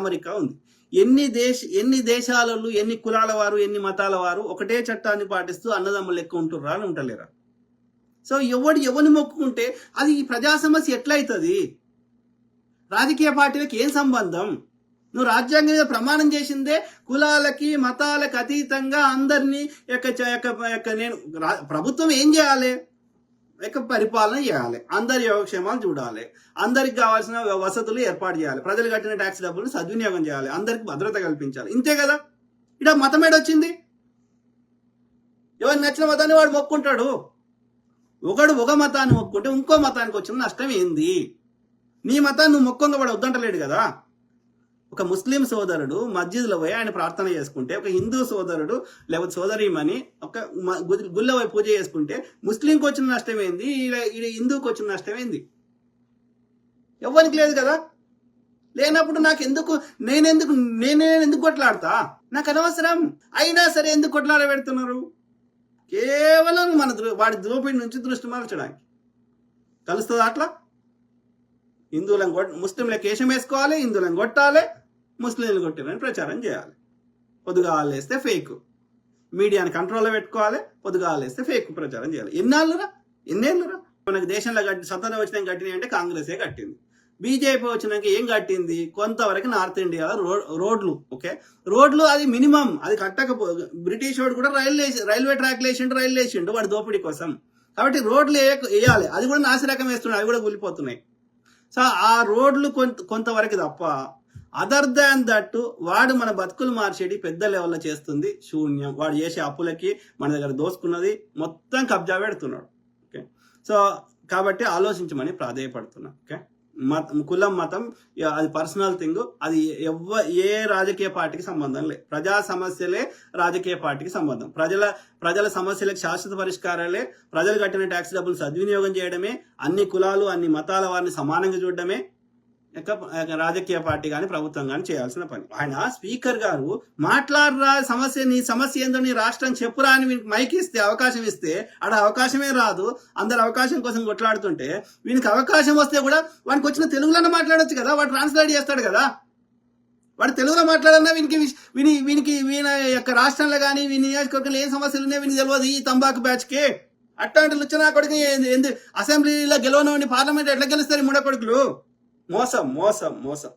America ఉంది. ఎన్ని దేశ ఎన్ని దేశాలలో ఎన్ని కులాల వారు ఎన్ని మతాల వారు ఒకటే చట్టాన్ని పాటిస్తూ అన్నదమ్ములు లెక్క ఉంటుర్రా అని ఉంటలేరా? సో ఎవడు ఎవరిని మొక్కుకుంటే అది ఈ ప్రజా సమస్య ఎట్లయితుంది? రాజకీయ పార్టీలకు ఏం సంబంధం? నువ్వు రాజ్యాంగం మీద ప్రమాణం చేసిందే కులాలకి మతాలకు అతీతంగా అందరినీ యొక్క యొక్క యొక్క నేను ప్రభుత్వం ఏం చేయాలి? యొక్క పరిపాలన చేయాలి. అందరి యోగక్షేమాలు చూడాలి. అందరికి కావాల్సిన వసతులు ఏర్పాటు చేయాలి. ప్రజలు కట్టిన ట్యాక్స్ డబ్బులు సద్వినియోగం చేయాలి. అందరికి భద్రత కల్పించాలి. ఇంతే కదా? ఇక్కడ మతం ఏడొచ్చింది ఎవరు నచ్చిన మతాన్ని వాడు మొక్కుంటాడు? ఒకడు ఒక మతాన్ని మొక్కుంటే ఇంకో మతానికి వచ్చిన నష్టం ఏంది? నీ మతాన్ని నువ్వు మొక్కంగా వాడు వద్దంటలేడు కదా? ఒక ముస్లిం సోదరుడు మస్జిద్లో పోయి ఆయన ప్రార్థన చేసుకుంటే ఒక హిందూ సోదరుడు లేకపోతే సోదరిమని ఒక మ- గుళ్ళ పోయి పూజ చేసుకుంటే ముస్లింకి వచ్చిన నష్టం ఏంది? ఇలా హిందూకి వచ్చిన నష్టం ఏంది? ఎవ్వరికి లేదు కదా? లేనప్పుడు నాకు ఎందుకు నేనెందుకు నేనే ఎందుకు కొట్లాడతా? నాకు అనవసరం. అయినా సరే ఎందుకు కొట్లాడ పెడుతున్నారు కేవలం మన వాడి ద్రోపిడి నుంచి దృష్టి మార్చడానికి. కలుస్తుందా అట్లా? హిందువులను కొట్ ముస్లింలకు కేశం వేసుకోవాలి హిందువులను కొట్టాలి. ముస్లింలు కొట్టారని ప్రచారం చేయాలి. పొద్దుగా వేస్తే ఫేక్ మీడియాని కంట్రోల్లో పెట్టుకోవాలి పొద్దుగా వేస్తే ఫేక్ ప్రచారం చేయాలి. ఎన్నాళ్ళురా? ఎన్నేళ్ళురా? మనకి దేశంలో కట్టి స్వతంత్రం వచ్చినాక కట్టినాయి అంటే కాంగ్రెసే కట్టింది. బీజేపీ వచ్చినాక ఏం కట్టింది? కొంతవరకు నార్త్ ఇండియాలో రోడ్ రోడ్లు ఓకే? రోడ్లు అది మినిమం అది కట్టకపో బ్రిటిష్ వాడు కూడా రైల్వే రైల్వే ట్రాక్ వేసిండు రైలు వేసిండు వాడి దోపిడీ కోసం. కాబట్టి రోడ్లు వేయాలి. అది కూడా నాసిరకం వేస్తున్నాయి అవి కూడా కూలిపోతున్నాయి. సో ఆ రోడ్లు కొంత కొంతవరకు తప్ప అదర్ దాన్ దట్ వాడు మన బతుకులు మార్చేటి పెద్ద లెవెల్లో చేస్తుంది శూన్యం. వాడు చేసే అప్పులకి మన దగ్గర దోసుకున్నది మొత్తం కబ్జా పెడుతున్నాడు. ఓకే సో కాబట్టి ఆలోచించమని ప్రాధేయపడుతున్నా. ఓకే మత కులం మతం అది పర్సనల్ థింగ్ అది ఎవ ఏ రాజకీయ పార్టీకి సంబంధం లేదు ప్రజా సమస్యలే రాజకీయ పార్టీకి సంబంధం. ప్రజల ప్రజల సమస్యలకు శాశ్వత పరిష్కారాలే ప్రజలు కట్టిన ట్యాక్స్ డబ్బులు సద్వినియోగం చేయడమే అన్ని కులాలు అన్ని మతాల వారిని సమానంగా చూడడమే రాజకీయ పార్టీ కానీ ప్రభుత్వం కానీ చేయాల్సిన పని. ఆయన స్పీకర్ గారు మాట్లాడరా సమస్య నీ సమస్య ఏందో నీ రాష్ట్రం చెప్పురా అని మైక్ ఇస్తే అవకాశం ఇస్తే ఆడ అవకాశమే రాదు. అందరు అవకాశం కోసం కొట్లాడుతుంటే వీనికి అవకాశం వస్తే కూడా వానికి వచ్చిన తెలుగులోనే మాట్లాడొచ్చు కదా వాడు ట్రాన్స్లేట్ చేస్తాడు కదా. వాడు తెలుగులో మాట్లాడన్నా వీనికి విని వీనికి వీని యొక్క రాష్ట్రంలో కానీ వీని నియోజకవర్గంలో ఏం సమస్యలు ఉన్నాయో వీనికి తెలియదు ఈ తంబాకు బ్యాచ్కి. అట్లాంటి లుచ్చనా కొడుకు ఎందు అసెంబ్లీలో గెలవనని పార్లమెంట్ ఎట్లా గెలుస్తారు మూడ కొడుకులు? மோசம் மோசம் மோசம்.